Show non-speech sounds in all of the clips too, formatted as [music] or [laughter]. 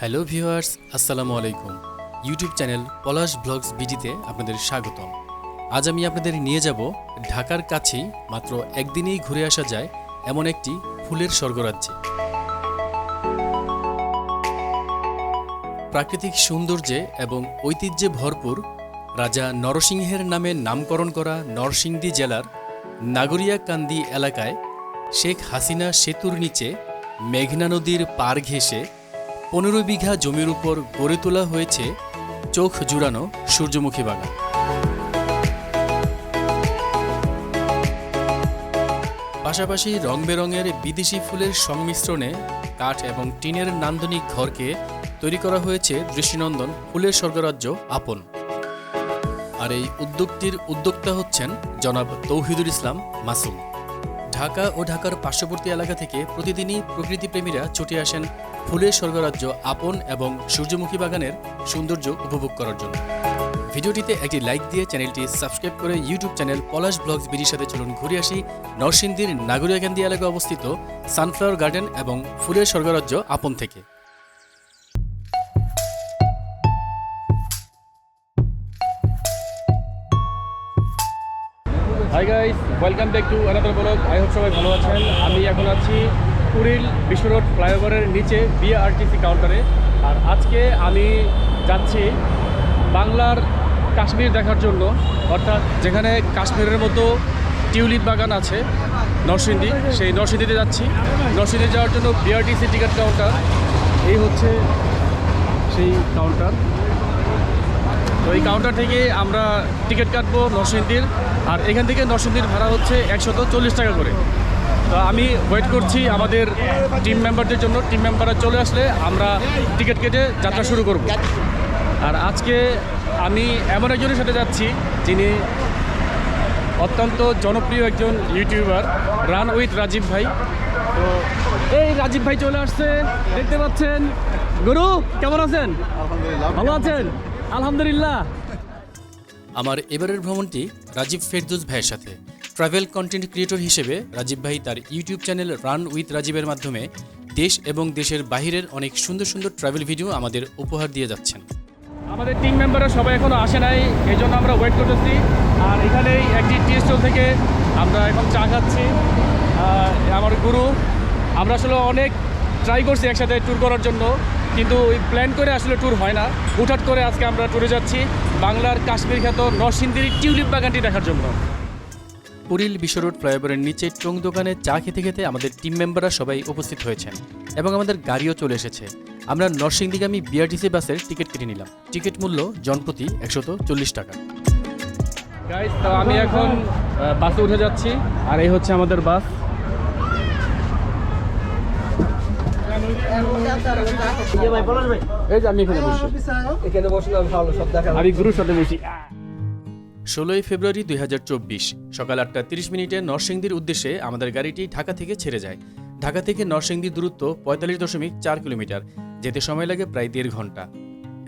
Hello viewers, আসসালামু আলাইকুম। YouTube channel Palash blogs বিডিতে আপনাদের স্বাগতম। আজ আমি আপনাদের নিয়ে যাব ঢাকার কাছেই মাত্র একদিনেই ঘুরে আসা যায় এমন একটি ফুলের স্বর্গরাজ্যে। প্রাকৃতিক সৌন্দর্যে এবং ঐতিহ্যে ভরপুর রাজা নরসিংহের নামে নামকরণ করা নরসিংদী জেলার নাগরিয়াকান্দি এলাকায় শেখ হাসিনা সেতুর নিচে মেঘনা নদীর পার ঘেঁষে পনেরো বিঘা জমির উপর গড়ে তোলা হয়েছে চোখ জুড়ানো সূর্যমুখী বাগান। পাশাপাশি রং বেরঙের বিদেশি ফুলের সংমিশ্রণে কাঠ এবং টিনের নান্দনিক ঘরকে তৈরি করা হয়েছে দৃষ্টিনন্দন ফুলের স্বর্গরাজ্য আপন। আর এই উদ্যোগটির উদ্যোক্তা হচ্ছেন জনাব তৌহিদুল ইসলাম মাসুম। ঢাকা ও ঢাকার পার্শ্ববর্তী এলাকা থেকে প্রতিদিনই প্রকৃতিপ্রেমীরা ছুটে আসেন ফুলের স্বর্গরাজ্য আপন এবং সূর্যমুখী বাগানের সৌন্দর্য উপভোগ করার জন্য। ভিডিওটিতে একটি লাইক দিয়ে চ্যানেলটি সাবস্ক্রাইব করে ইউটিউব চ্যানেল পলাশ ব্লগস বিডির সাথে চলুন ঘুরে আসি নরসিংদীর নাগরিয়াকান্দি এলাকায় অবস্থিত সানফ্লাওয়ার গার্ডেন এবং ফুলের স্বর্গরাজ্য আপন থেকে। Hi guys welcome back to another blog I hope সবাই ভালো আছেন। আমি এখন আছি কুড়িল বিশ্ব রোড ফ্লাইওভারের নিচে বিআরটিসি কাউন্টারে আর আজকে আমি যাচ্ছি বাংলার কাশ্মীর দেখার জন্য। অর্থাৎ যেখানে কাশ্মীরের মতো টিউলিপ বাগান আছে, নরসিংদী। সেই নরসিংদীতে যাচ্ছি। নরসিংদী যাওয়ার জন্য বিআরটিসি টিকিট কাউন্টার এই হচ্ছে সেই কাউন্টার তো এই কাউন্টার থেকে আমরা টিকিট কাটবো নরসিংদীর। আর এখান থেকে নরসিংদীর ভাড়া হচ্ছে একশত চল্লিশ টাকা করে। তো আমি ওয়েট করছি আমাদের টিম মেম্বারদের জন্য। টিম মেম্বাররা চলে আসলে আমরা টিকিট কেটে যাত্রা শুরু করব। আর আজকে আমি এমন একজনের সাথে যাচ্ছি যিনি অত্যন্ত জনপ্রিয় একজন ইউটিউবার রান উইথ রাজীব ভাই। তো এই রাজীব ভাই চলে আসছে। দেখতে পাচ্ছেন? গুরু কেমন আছেন? ভালো আছেন? আলহামদুলিল্লাহ। আমার এবারের ভ্রমণটি রাজীব ফেরদৌস ভাইয়ের সাথে। ট্রাভেল কন্টেন্ট ক্রিয়েটর হিসেবে রাজীব ভাই তার ইউটিউব চ্যানেল রান উইথ রাজীবের মাধ্যমে দেশ এবং দেশের বাহিরের অনেক সুন্দর সুন্দর ট্রাভেল ভিডিও আমাদের উপহার দিয়ে যাচ্ছেন। আমাদের টিম মেম্বাররা সবাই এখনও আসে নাই এই জন্য আমরা ওয়েট করতেছি। আর এখানেই একটি টি স্টল থেকে আমরা এখন চা খাচ্ছি। আমার গুরু, আমরা আসলে অনেক ট্রাই করছি একসাথে ট্যুর করার জন্য। কিন্তু ওই প্ল্যান করে আসলে ট্যুর হয় না। হুটহাট করে আজকে আমরা ট্যুরে যাচ্ছি বাংলার কাশ্মীর খ্যাত নরসিংদীর টিউলিপ বাগানটি দেখার জন্য। পুরিল বিশ্ব রোড ফ্লাইওভারের নিচে টং দোকানে চা খেতে খেতে আমাদের টিম মেম্বাররা সবাই উপস্থিত হয়েছেন এবং আমাদের গাড়িও চলে এসেছে। আমরা নরসিংদীগামী বিআরটিসি বাসের টিকিট কেটে নিলাম। টিকিট মূল্য জনপ্রতি একশত চল্লিশ টাকা। তো আমি এখন বাসে উঠে যাচ্ছি। আর এই হচ্ছে আমাদের বাস ইয়ে ভাই পলাশ ভাই এই যে আমি এখানে বসছি এখানে বসলে ভালো সব দেখা আমি গুরুর সাথে বসি। ষোলোই ফেব্রুয়ারি দুই হাজার চব্বিশ সকাল আটটা তিরিশ মিনিটে নরসিংদীর উদ্দেশ্যে আমাদের গাড়িটি ঢাকা থেকে ছেড়ে যায়। ঢাকা থেকে নরসিংদীর দূরত্ব পঁয়তাল্লিশ দশমিক চার কিলোমিটার যেতে সময় লাগে প্রায় দেড় ঘণ্টা।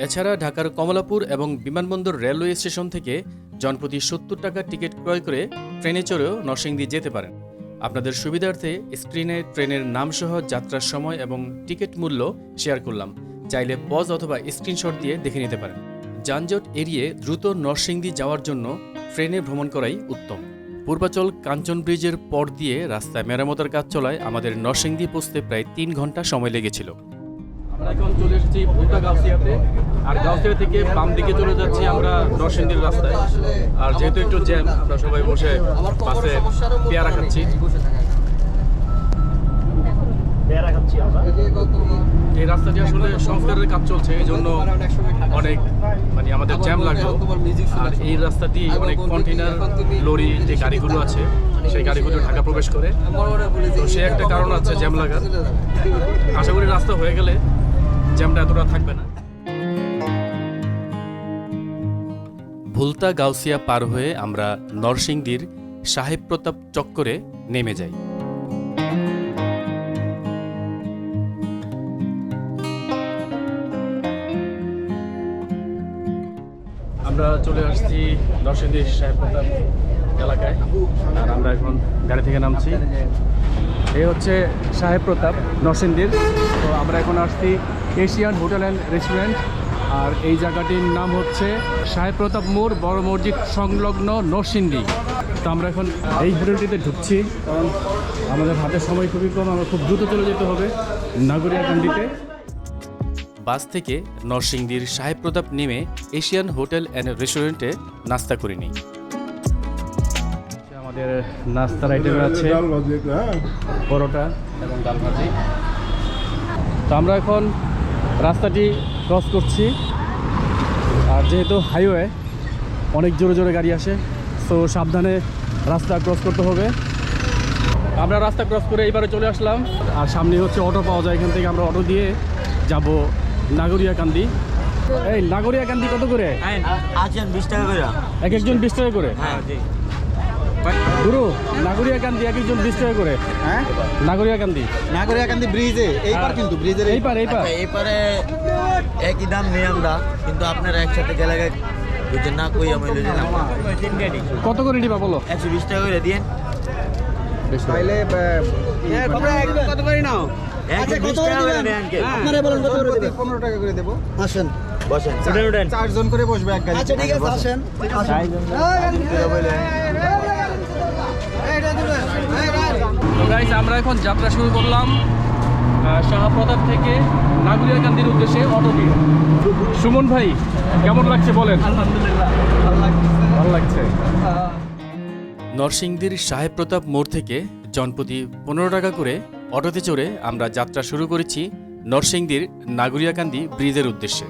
এছাড়া ঢাকার কমলাপুর এবং বিমানবন্দর রেলওয়ে স্টেশন থেকে জনপ্রতি সত্তর টাকার টিকিট ক্রয় করে ট্রেনে চড়েও নরসিংদী যেতে পারেন। আপনাদের সুবিধার্থে স্ক্রিনে ট্রেনের নামসহ যাত্রার সময় এবং টিকিট মূল্য শেয়ার করলাম। চাইলে পজ অথবা স্ক্রিনশট দিয়ে দেখে নিতে পারেন। যানজট এড়িয়ে দ্রুত নরসিংদী যাওয়ার জন্য ট্রেনে ভ্রমণ করাই উত্তম। পূর্বাচল কাঞ্চন ব্রিজের পর দিয়ে রাস্তায় মেরামতের কাজ চলায় আমাদের নরসিংদী পৌঁছতে প্রায় তিন ঘণ্টা সময় লেগেছিল। আমরা এখন চলে এসেছি ভুলতা গাউসিয়াতে। আর গাউসিয়া থেকে বাম দিকে চলে যাচ্ছি আমরা নরসিংদীর রাস্তায়। আর যেহেতু একটু জ্যাম আমরা সবাই বসে বাসে পেয়ারা খাচ্ছি। এই রাস্তাটি আসলে সংস্কারের কাজ চলছে এই জন্য অনেক মানে আমাদের জ্যাম লাগল। আর এই রাস্তাটি অনেক কন্টেনার লরি যে গাড়িগুলো আছে সেই গাড়িগুলো ঢাকা প্রবেশ করে। তো সে একটা কারণ আছে জ্যাম লাগার। আশা করি রাস্তা হয়ে গেলে জ্যামটা এতটা থাকবে না। ভুলতা গাউসিয়া পার হয়ে আমরা নরসিংদীর সাহেব প্রতাপ চক্করে নেমে যাই। আমরা চলে আসছি নরসিংদী সাহেব প্রতাপ এলাকায় আর আমরা এখন গাড়ি থেকে নামছি। এই হচ্ছে সাহেব প্রতাপ নরসিংদীর। তো আমরা এখন আসছি এশিয়ান হোটেল অ্যান্ড রেস্টুরেন্ট। আর এই জায়গাটির নাম হচ্ছে সাহেব প্রতাপ মোড় বড় মসজিদ সংলগ্ন নরসিংদী। তো আমরা এখন এই হোটেলটিতে ঢুকছি কারণ আমাদের হাতে সময় খুবই কম আমরা খুব দ্রুত চলে যেতে হবে নাগরিয়া কান্দিতে বাস থেকে নরসিংদীর সাহেব প্রতাপ নেমে এশিয়ান হোটেল অ্যান্ড রেস্টুরেন্টে নাস্তা করে নিই। আমাদের নাস্তার আইটেম আছে পরোটা এবং ডাল ভাজি। তো আমরা এখন রাস্তাটি ক্রস করছি। আর যেহেতু হাইওয়ে অনেক জোরে জোরে গাড়ি আসে তো সাবধানে রাস্তা ক্রস করতে হবে। আমরা রাস্তা ক্রস করে এইবারে চলে আসলাম। আর সামনে হচ্ছে অটো পাওয়া যায় এখান থেকে আমরা অটো দিয়ে যাব নাগরিয়াকান্দি। এই নাগরিয়াকান্দি কত করে? আছেন বিশ টাকা করে। এক একজন বিশ টাকা করে? হ্যাঁ গুরু নাগরিয়াকান্দি এক একজন বিশ টাকা করে। হ্যাঁ? নাগরিয়াকান্দি নাগরিয়াকান্দি ব্রিজে এইবার কিন্তু ব্রিজের এই পার এই পার আচ্ছা একই দাম নেই আমরা কিন্তু আপনারা একসাথে গেলে বুঝছেন না কই আমি লই দিলাম কত করে নিবা বলো? একশো বিশ টাকা করে দিন তাইলে কত করে নাও? করে নেন আপনারা বলেন কত করে দেবেন? পনেরো টাকা করে দেবো। আসেন। বসেন চারজন করে বসবে এক গাড়ি আচ্ছা ঠিক আছে আসেন। তো গাইস আমরা এখন যাত্রা শুরু করলাম শাহপ্রতাপ থেকে নাগরিয়াকান্দির উদ্দেশ্যে অটো দিয়ে। সুমন ভাই কেমন লাগছে বলেন? ভালো লাগছে। নরসিংদীর সাহেব প্রতাপ মোড় থেকে জনপ্রতি পনেরো টাকা করে অটোতে চড়ে আমরা যাত্রা শুরু করেছি নরসিংদীর নাগরিয়াকান্দি ব্রিজের উদ্দেশ্যে।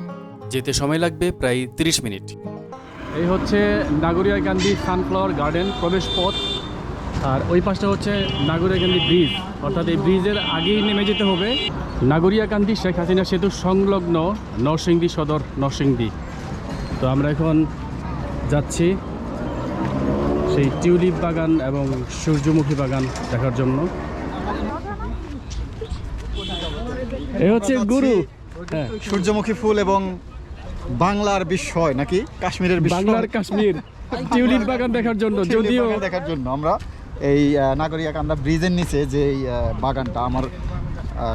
যেতে সময় লাগবে প্রায় 30 মিনিট। এই হচ্ছে নাগরিয়াকান্দি সানফ্লাওয়ার গার্ডেন প্রবেশ পথ। আর ওই পাশটা হচ্ছে নাগরিয়াকান্দি ব্রিজ। অর্থাৎ এই ব্রিজের আগেই নেমে যেতে হবে। নাগরিয়াকান্দি শেখ হাসিনা সেতু সংলগ্ন নরসিংদী সদর নরসিংদী। তো আমরা এখন যাচ্ছি সেই টিউলিপ বাগান এবং সূর্যমুখী বাগান দেখার জন্য। এই হচ্ছে গুরু। হ্যাঁ। সূর্যমুখী ফুল এবং বাংলার বিস্ময় নাকি কাশ্মীরের বাংলার কাশ্মীর। [laughs] টিউলিপ বাগান দেখার জন্য যদিও দেখার জন্য আমরা এই আহ, নাগরিয়াকান্দা ব্রিজের নিচে যে বাগানটা আমার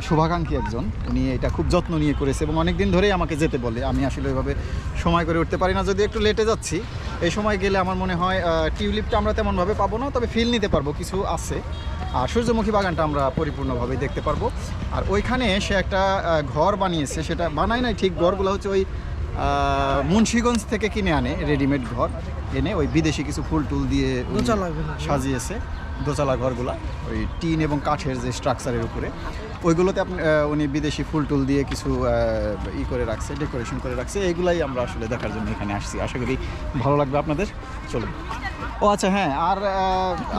শুভাকাঙ্ক্ষী একজন উনি এটা খুব যত্ন নিয়ে করেছে এবং অনেক দিন ধরেই আমাকে যেতে বলে। আমি আসলে ওইভাবে সময় করে উঠতে পারি না যদি একটু লেটে যাচ্ছি। এই সময় গেলে আমার মনে হয় টিউলিপটা আমরা তেমনভাবে পাবো না তবে ফিল নিতে পারব কিছু আছে। আর সূর্যমুখী বাগানটা আমরা পরিপূর্ণভাবে দেখতে পারব। আর ওইখানে সে একটা ঘর বানিয়েছে সেটা বানায় নাই ঠিক ঘরগুলো হচ্ছে ওই মুন্সিগঞ্জ থেকে কিনে আনে রেডিমেড ঘর এনে ওই বিদেশি কিছু ফুল টুল দিয়ে উনি সাজিয়েছে দোচালা ঘরগুলা ওই টিন এবং কাঠের যে স্ট্রাকচারের উপরে। ওইগুলোতে আপনি উনি বিদেশি ফুল টুল দিয়ে কিছু ই করে রাখছে ডেকোরেশন করে রাখছে এইগুলাই আমরা আসলে দেখার জন্য এখানে আসছি। আশা করি ভালো লাগবে আপনাদের। চলুন। ও আচ্ছা হ্যাঁ আর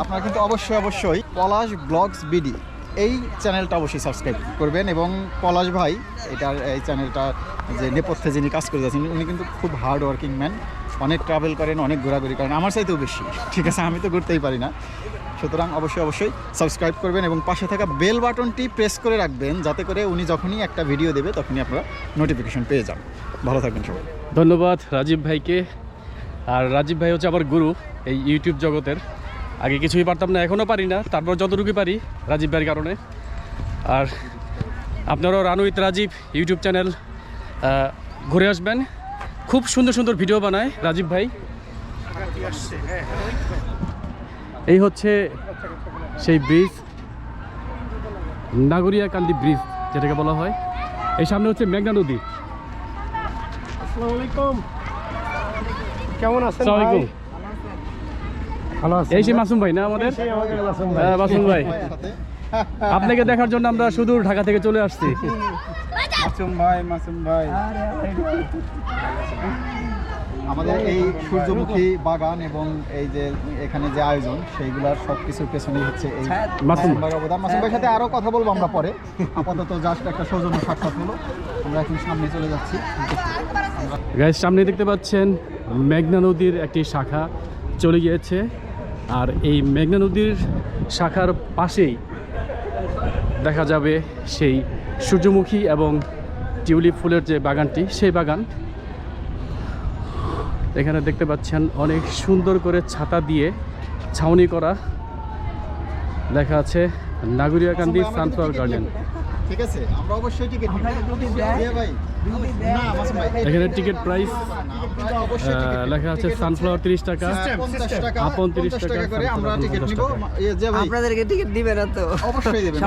আপনারা কিন্তু অবশ্যই অবশ্যই পলাশ ব্লগস বিডি এই চ্যানেলটা অবশ্যই সাবস্ক্রাইব করবেন এবং পলাশ ভাই, এটার এই চ্যানেলটা যে নেপথ্যে যিনি কাজ করে যাচ্ছেন, উনি কিন্তু খুব হার্ড ওয়ার্কিং ম্যান অনেক ট্রাভেল করেন, অনেক ঘোরাঘুরি করেন, আমার চাইতেও বেশি। ঠিক আছে, আমি তো ঘুরতেই পারি না। সুতরাং অবশ্যই অবশ্যই সাবস্ক্রাইব করবেন এবং পাশে থাকা বেল বাটনটি প্রেস করে রাখবেন, যাতে করে উনি যখনই একটা ভিডিও দেবে, তখনই আপনারা নোটিফিকেশন পেয়ে যান। ভালো থাকবেন সবাই। ধন্যবাদ রাজীব ভাইকে। আর রাজীব ভাই হচ্ছে আবার গুরু এই ইউটিউব জগতের। আগে কিছুই পারতাম না এখনও পারি না। তারপর যতটুকু পারি রাজীব ভাইয়ের কারণে। আর আপনারাও run with Rajib YouTube channel ঘুরে আসবেন। খুব সুন্দর সুন্দর ভিডিও বানায় রাজীব ভাই। এই হচ্ছে সেই ব্রিজ নাগরিয়াকান্দি ব্রিজ যেটাকে বলা হয়। এই সামনে হচ্ছে মেঘনা নদী। কেমন আছেন আসসালামু আলাইকুম ভালো আছেন এই সেই মাসুম ভাই না আমাদের? হ্যাঁ, মাসুম ভাই। আপনাকে দেখার জন্য আমরা সুদূর ঢাকা থেকে চলে আসছি। মাসুম ভাই মাসুম ভাই। আমাদের এই সূর্যমুখী বাগান এবং এই যে এখানে যে আয়োজন সেইগুলার সব কিছুর পেছনেই হচ্ছে এই মাসুম। ভাইয়ের অবদান। মাসুম ভাইয়ের সাথে আরও কথা বলব আমরা পরে। আপাতত জাস্ট একটা সৌজন্য সাক্ষাৎ হলো। আমরা এখন সামনে চলে যাচ্ছি। সামনে দেখতে পাচ্ছেন মেঘনা নদীর একটি শাখা চলে গিয়েছে। আর এই মেঘনা নদীর শাখার পাশেই দেখা যাবে সেই সূর্যমুখী এবং টিউলিপ ফুলের যে বাগানটি সেই বাগান। এখানে দেখতে পাচ্ছেন অনেক সুন্দর করে ছাতা দিয়ে ছাউনি করা দেখা আছে নাগরিয়াকান্দি সানফ্লাওয়ার গার্ডেন। ঠিক আছে আমরা অবশ্যই টিকিট ভাই। এখানে টিকিট প্রাইস। লেখা আছে সানফ্লাওয়ার তিরিশ টাকা 50 টাকা আপন 30 50 টাকা করে আমরা টিকিট নিব। আপনাদেরকে টিকিট দিবে না তো অবশ্যই দেবেন।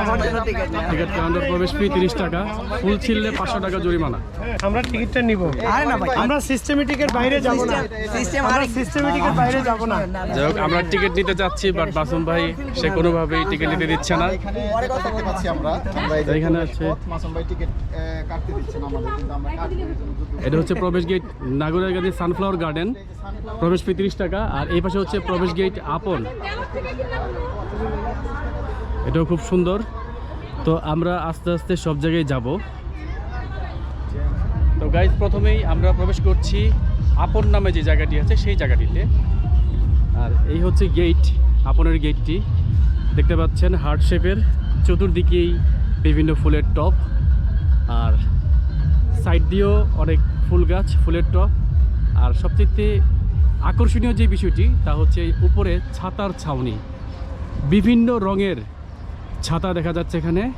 টিকিট কাউন্টার প্রবেশ ফি তিরিশ টাকা ফুল ছিললে পাঁচশো টাকা জরিমানা। আমরা টিকিটটা নিব। আরে না ভাই। আমরা সিস্টেমেটিকের বাইরে যাব না। সিস্টেম সিস্টেমেটিকের বাইরে যাব না। যাই হোক আমরা টিকিট নিতে চাচ্ছি বাট বাসুম ভাই সে কোনোভাবেই টিকিট নিতে দিচ্ছে না। এখানে আছে- মাসুম ভাই টিকিট কাটতে দিচ্ছেন আমাদের। এটা হচ্ছে প্রবেশ গেট নাগরের নাগরিকাগাদি সানফ্লাওয়ার গার্ডেন। প্রবেশ ফি তিরিশ টাকা, আর এই পাশে হচ্ছে প্রবেশ গেট আপন। এটাও খুব সুন্দর। তো আমরা আস্তে আস্তে সব জায়গায় যাব। তো গাইজ প্রথমেই আমরা প্রবেশ করছি আপন নামে যে জায়গাটি আছে, সেই জায়গাটিতে। আর এই হচ্ছে গেট আপনের গেটটি দেখতে পাচ্ছেন হার্ট শেপের চতুর্দিকেই বিভিন্ন ফুলের টপ আর সাইড দিয়েও অনেক ফুল গাছ ফুলের টপ। আর সবচেয়ে আকর্ষণীয় যে বিষয়টি তা হচ্ছে এই উপরে ছাতার ছাউনি। বিভিন্ন রঙের ছাতা দেখা যাচ্ছে এখানে।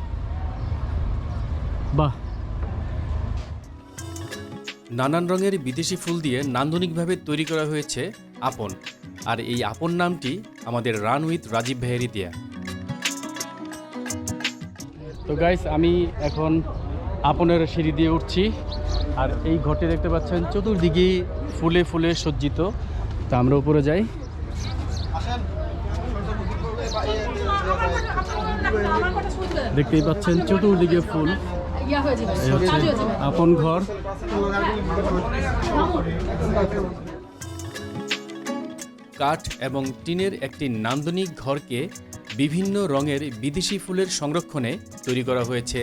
বাহ! নানান রঙের বিদেশি ফুল দিয়ে নান্দনিকভাবে তৈরি করা হয়েছে আপন। আর এই আপন নামটি আমাদের রান উইথ রাজীব ভাইয়েরই দেয়া তো গাইস আমি এখন আপনের সিঁড়ি দিয়ে উঠছি। আর এই ঘরটি দেখতে পাচ্ছেন চতুর্দিকেই ফুলে ফুলে সজ্জিত। তা আমরা উপরে যাই। দেখতেই পাচ্ছেন, চতুর্দিকে ফুল। আপন ঘর। কাঠ এবং টিনের একটি নান্দনিক ঘরকে বিভিন্ন রঙের বিদেশি ফুলের সংরক্ষণে তৈরি করা হয়েছে।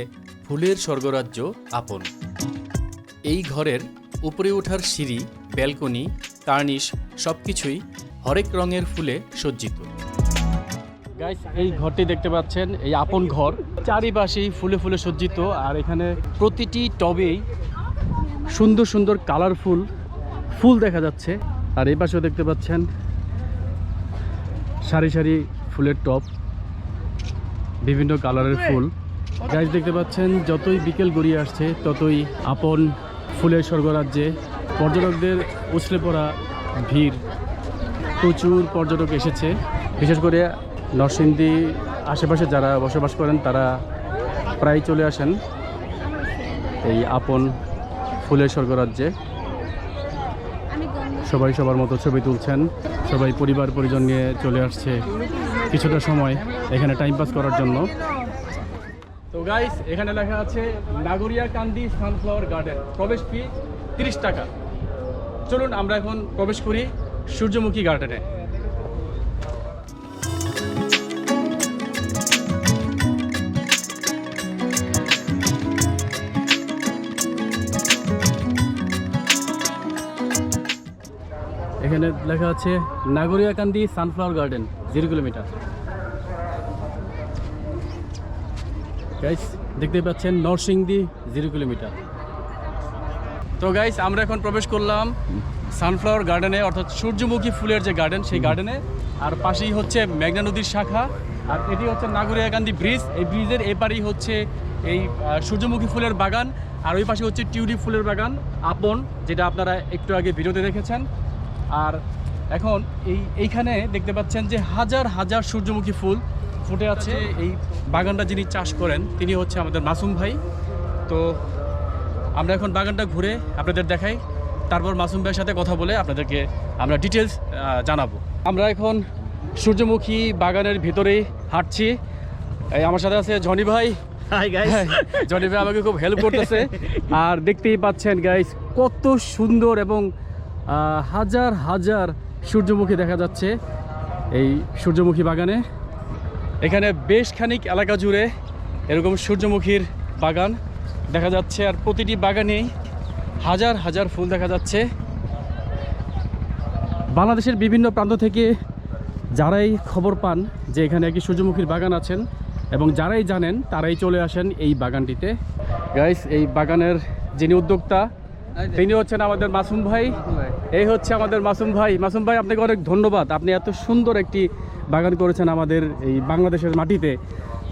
ফুলের স্বর্গরাজ্য আপন। এই ঘরের উপরে ওঠার সিঁড়ি ব্যালকনি কার্নিশ সবকিছুই হরেক রঙের ফুলে সজ্জিত। গাইস এই ঘরটি দেখতে পাচ্ছেন এই আপন ঘর। চারিপাশেই ফুলে ফুলে সজ্জিত আর এখানে প্রতিটি টবেই সুন্দর সুন্দর কালারফুল ফুল দেখা যাচ্ছে। আর এই পাশেও দেখতে পাচ্ছেন সারি সারি ফুলের টব বিভিন্ন কালারের ফুল। গাছ দেখতে পাচ্ছেন, যতই বিকেল গড়িয়ে আসছে, ততই আপন ফুলের স্বর্গরাজ্যে পর্যটকদের উছলে পড়া ভিড়। প্রচুর পর্যটক এসেছে। বিশেষ করে নরসিংদী আশেপাশে যারা বসবাস করেন, তারা প্রায় চলে আসেন এই আপন ফুলের স্বর্গরাজ্যে। সবাই সবার মতো ছবি তুলছেন। সবাই পরিবার পরিজন নিয়ে চলে আসছে কিছুটা সময় এখানে টাইম পাস করার জন্য। তো গাইস এখানে লেখা আছে, নাগরিয়া কান্দি সানফ্লাওয়ার গার্ডেন প্রবেশ ফি তিরিশ টাকা। চলুন আমরা এখন প্রবেশ করি সূর্যমুখী গার্ডেনে এখানে লেখা আছে Nagoriakandi sunflower garden zero kilometre guys দেখতে পাচ্ছেন নরসিংদী জিরো কিলোমিটার। তো গাইস আমরা এখন প্রবেশ করলাম সানফ্লাওয়ার গার্ডেনে অর্থাৎ সূর্যমুখী ফুলের যে গার্ডেন সেই গার্ডেনে আর পাশেই হচ্ছে মেঘনা নদীর শাখা। আর এটি হচ্ছে নাগরিয়াকান্দি ব্রিজ এই ব্রিজের এপারেই হচ্ছে এই সূর্যমুখী ফুলের বাগান। আর ওই পাশে হচ্ছে টিউলিপ ফুলের বাগান আপন যেটা আপনারা একটু আগে ভিডিওতে দেখেছেন। আর এখন এই এইখানে দেখতে পাচ্ছেন যে হাজার হাজার সূর্যমুখী ফুল। ফুটে আছে। এই বাগানটা যিনি চাষ করেন তিনি হচ্ছে আমাদের মাসুম ভাই। তো আমরা এখন বাগানটা ঘুরে আপনাদের দেখাই। তারপর মাসুম ভাইয়ের সাথে কথা বলে আপনাদেরকে আমরা ডিটেলস জানাব। আমরা এখন সূর্যমুখী বাগানের ভিতরেই হাঁটছি। এই আমার সাথে আছে জনি ভাই। হ্যাঁ, জনি ভাই আমাকে খুব হেল্প করতেছে। আর দেখতেই পাচ্ছেন গাইস কত সুন্দর এবং হাজার হাজার সূর্যমুখী দেখা যাচ্ছে এই সূর্যমুখী বাগানে। এখানে বেশ খানিক এলাকা জুড়ে এরকম সূর্যমুখীর বাগান দেখা যাচ্ছে, আর প্রতিটি বাগানেই হাজার হাজার ফুল দেখা যাচ্ছে। বাংলাদেশের বিভিন্ন প্রান্ত থেকে যারাই খবর পান যে এখানে একটি সূর্যমুখীর বাগান আছেন এবং যারাই জানেন, তারাই চলে আসেন এই বাগানটিতে। গাইস এই বাগানের যিনি উদ্যোক্তা, তিনি হচ্ছেন আমাদের মাসুম ভাই। এই হচ্ছে আমাদের মাসুম ভাই। মাসুম ভাই, আপনাকে অনেক ধন্যবাদ। আপনি এত সুন্দর একটি বাগান করেছেন আমাদের এই বাংলাদেশের মাটিতে।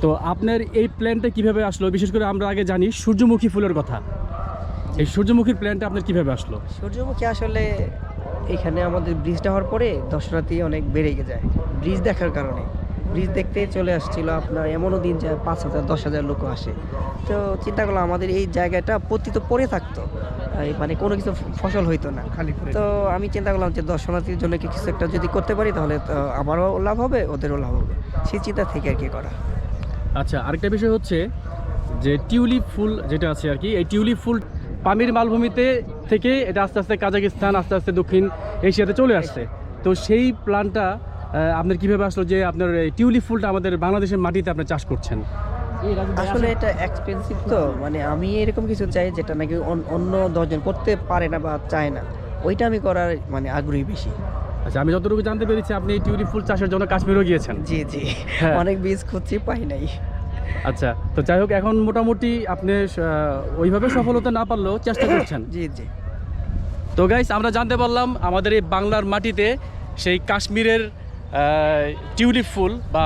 তো আপনার এই প্ল্যানটা কীভাবে আসলো? বিশেষ করে আমরা আগে জানি সূর্যমুখী ফুলের কথা। এই সূর্যমুখীর প্ল্যানটা আপনার কীভাবে আসলো? সূর্যমুখী আসলে এখানে আমাদের ব্রিজটা হওয়ার পরে দর্শনার্থী অনেক বেড়ে গে যায়। ব্রিজ দেখার কারণে। ব্রিজ দেখতে চলে আসছিল আপনার এমনও দিন যায় পাঁচ হাজার, দশ হাজার লোক আসে। তো চিন্তা করলাম আমাদের এই জায়গাটা পতিত পড়ে থাকতো। মানে কোনো কিছু ফসল হইতো না। খালি তো আমি চিন্তা করলাম যে দর্শনার্থীর জন্য কি কিছু একটা যদি করতে পারি তাহলে তো আমারও লাভ হবে ওদেরও লাভ হবে। সেই চিন্তা থেকে আর কি করা। আচ্ছা আরেকটা বিষয় হচ্ছে যে টিউলিপ ফুল যেটা আছে আর কি এই টিউলিপ ফুল পামির মালভূমিতে থেকে এটা আস্তে আস্তে কাজাকিস্তান আস্তে আস্তে দক্ষিণ এশিয়াতে চলে আসছে। তো সেই প্ল্যানটা আপনার কীভাবে আসলো যে আপনার এই টিউলিপ ফুলটা আমাদের বাংলাদেশের মাটিতে আপনি চাষ করছেন? আসলে এটা এক্সপেন্সিভ তো মানে আমি এরকম কিছু চাই যেটা নাকি অন- অন্য দশজন করতে পারে না বা চায় না। ওইটা আমি করার মানে আগ্রহী বেশি। আচ্ছা আমি যতটুকু জানতে পেরেছি আপনি এই টিউলিপ ফুল চাষের জন্য কাশ্মীরও গিয়েছেন। জি জি। হ্যাঁ। অনেক বীজ খুঁজছি পাই নাই। আচ্ছা তো যাই হোক এখন মোটামুটি আপনি ওইভাবে সফলতা না পারলেও চেষ্টা করছেন। জি জি। তো গাইস আমরা জানতে পারলাম আমাদের এই বাংলার মাটিতে সেই কাশ্মীরের টিউলিপ ফুল বা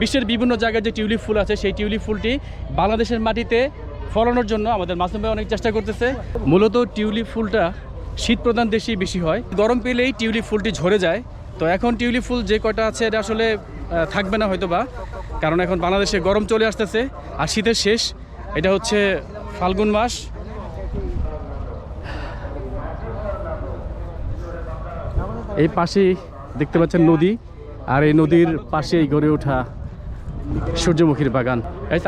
বিশ্বের বিভিন্ন জায়গায় যে টিউলিপ ফুল আছে, সেই টিউলিপ ফুলটি বাংলাদেশের মাটিতে ফলানোর জন্য আমাদের মাসুম ভাই অনেক চেষ্টা করতেছে। মূলত টিউলিপ ফুলটা শীত প্রধান দেশেই বেশি হয়। গরম পেলেই টিউলিপ ফুলটি ঝরে যায়। তো এখন টিউলিপ ফুল যে কটা আছে, এটা আসলে থাকবে না হয়তো বা কারণ এখন বাংলাদেশে গরম চলে আসতেছে। আর শীতের শেষ, এটা হচ্ছে ফাল্গুন মাস। এই পাশেই দেখতে পাচ্ছেন নদী। আর এই নদীর পাশেই গড়ে ওঠা সূর্যমুখীর বাগান।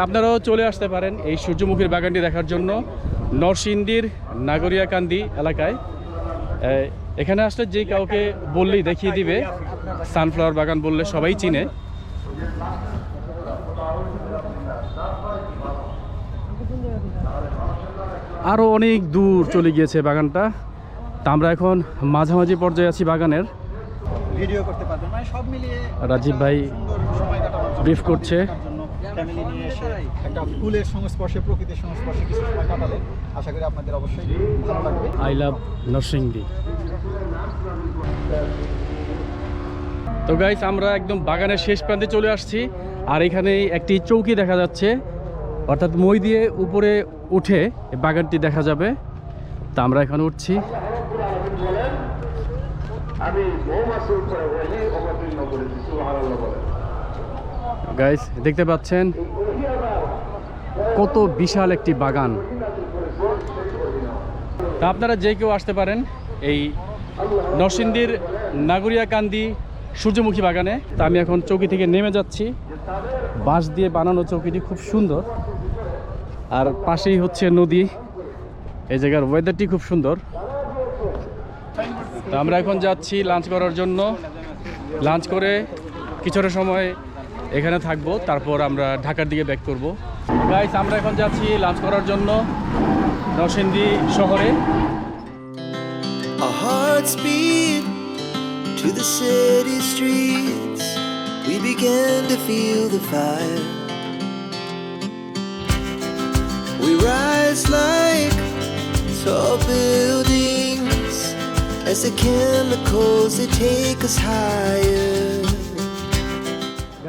আপনারাও চলে আসতে পারেন এই সূর্যমুখীর বাগানটি দেখার জন্য নরসিংদীর নাগরিয়াকান্দি এলাকায়। এখানে আসলে যে কাউকে বললেই দেখিয়ে দিবে সানফ্লাওয়ার বাগান বললে সবাই চিনে। আরও অনেক দূর চলে গিয়েছে বাগানটা। তা আমরা এখন মাঝামাঝি পর্যায়ে আছি বাগানের। ভিডিও করতে পারবেন মানে সব মিলিয়ে রাজীব ভাই সময় brief করছে। ফ্যামিলি নিয়ে এসে একটা ফুলের সংস্পর্শে প্রকৃতির সংস্পর্শে কিছু সময় কাটালে আশা করি আপনাদের অবশ্যই ভালো লাগবে। আই লাভ নরসিংদী তো গাইস আমরা একদম বাগানের শেষ প্রান্তে চলে আসছি। আর এখানে একটি চৌকি দেখা যাচ্ছে। অর্থাৎ মই দিয়ে উপরে উঠে বাগানটি দেখা যাবে। তা আমরা এখানে উঠছি। গাইস দেখতে পাচ্ছেন? কত বিশাল একটি বাগান। তা আপনারা যে কেউ আসতে পারেন এই নরসিংদীর নাগরিয়াকান্দি সূর্যমুখী বাগানে। তা আমি এখন চৌকি থেকে নেমে যাচ্ছি। বাঁশ দিয়ে বানানো চৌকিটি খুব সুন্দর। আর পাশেই হচ্ছে নদী। এই জায়গার ওয়েদারটি খুব সুন্দর। তো আমরা এখন যাচ্ছি লাঞ্চ করার জন্য। লাঞ্চ করে কিছুটা সময় এখানে থাকব তারপর আমরা ঢাকার দিকে ব্যাক করব গাইস আমরা এখন যাচ্ছি লাঞ্চ করার জন্য নরসিংদী শহরে to the city streets. We began to feel the fire. We rise like tall buildings as the chemicals they take us higher.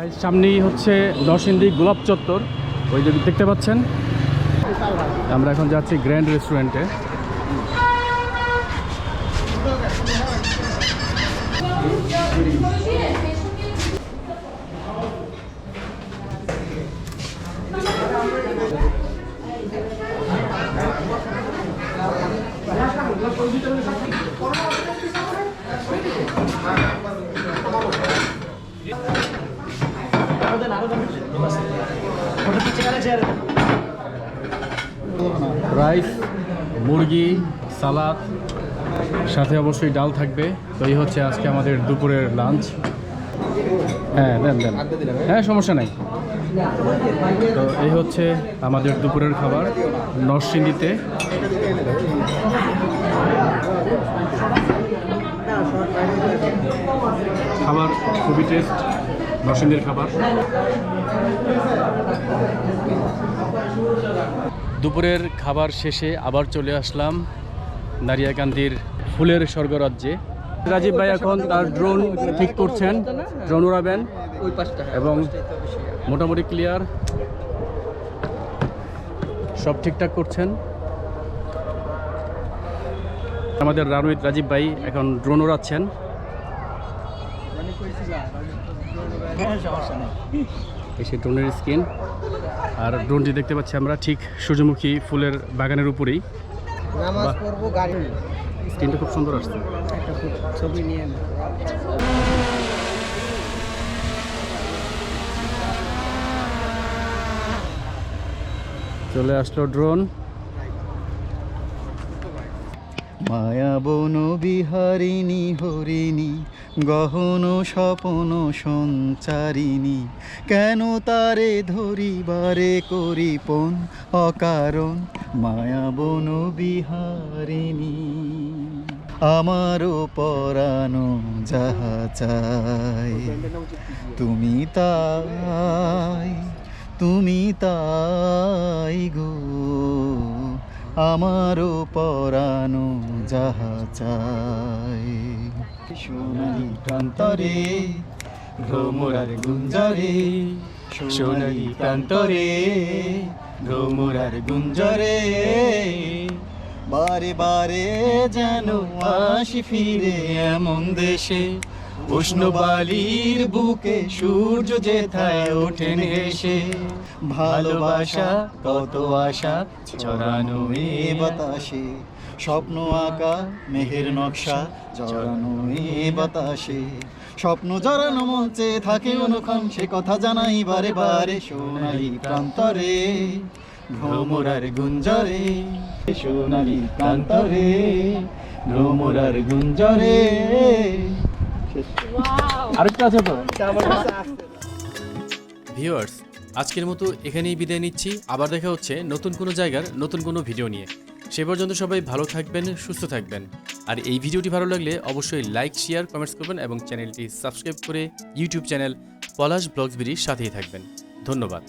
Guys সামনেই হচ্ছে নরসিংদী গোলাপ চত্বর। ওই দেখতে পাচ্ছেন? আমরা এখন যাচ্ছি গ্র্যান্ড রেস্টুরেন্টে রাইস মুরগি, সালাদ, সাথে অবশ্যই ডাল থাকবে। তো এই হচ্ছে আজকে আমাদের দুপুরের লাঞ্চ হ্যাঁ দেন দেন। হ্যাঁ সমস্যা নাই। তো এই হচ্ছে আমাদের দুপুরের খাবার, নরসিংদীতে। খাবার খুবই টেস্ট নরসিংদীর খাবার। দুপুরের খাবার শেষে আবার চলে আসলাম নারিয়াকান্দির ফুলের স্বর্গরাজ্যে। রাজীব ভাই এখন তার ড্রোন ঠিক করছেন ড্রোন উড়াবেন এবং। মোটামুটি ক্লিয়ার সব ঠিকঠাক করছেন। আমাদের রানুইত রাজীব ভাই এখন ড্রোন এসে ড্রোনের স্ক্রিন। আর ড্রোনটি দেখতে পাচ্ছি আমরা ঠিক সূর্যমুখী ফুলের বাগানের উপরেই। স্ক্রিনটা খুব সুন্দর আসছে। ছবি নিয়ে চলে আসলো ড্রোন। মায়া বন বিহারিণী, হরিণী, গহন স্বপন সঞ্চারিণী, কেন তারে ধরিবারে করিপন অকারণ? মায়া বন বিহারিণী, আমারও পরানো যাহা চাই। তুমি তাই তুমি তাই গো। আমারও পরানো যাহা চাই। সোনালি প্রান্তরে, ভ্রমরার গুঞ্জরে, সোনালি প্রান্তরে, ভ্রমরার গুঞ্জরে, বারে বারে যেন আসি ফিরে এমন দেশে উষ্ণ বালির বুকে সূর্য যেথায় ওঠেন এসে ভালোবাসা কত আশা, ছড়ানো এ বাতাসে। স্বপ্ন আঁকা মেহের নকশা, জড়ানো এ বাতাসে। স্বপ্ন জড়ানো মঞ্চে থাকে অনুক্ষণ, সে কথা জানাই বারে বারে সোনালি প্রান্তরে। ভ্রমরার গুঞ্জরে, সোনালি প্রান্তরে। ভ্রমরার গুঞ্জরে। আরেকটা আছে তো? ভিউয়ার্স আজকের মতো এখানেই বিদায় নিচ্ছি। আবার দেখা হচ্ছে নতুন কোনো জায়গার নতুন কোনো ভিডিও নিয়ে। সে পর্যন্ত সবাই ভালো থাকবেন সুস্থ থাকবেন। আর এই ভিডিওটি ভালো লাগলে অবশ্যই লাইক শেয়ার কমেন্টস করবেন এবং চ্যানেলটি সাবস্ক্রাইব করে ইউটিউব চ্যানেল পলাশ ব্লগসবিরির সাথেই থাকবেন। ধন্যবাদ।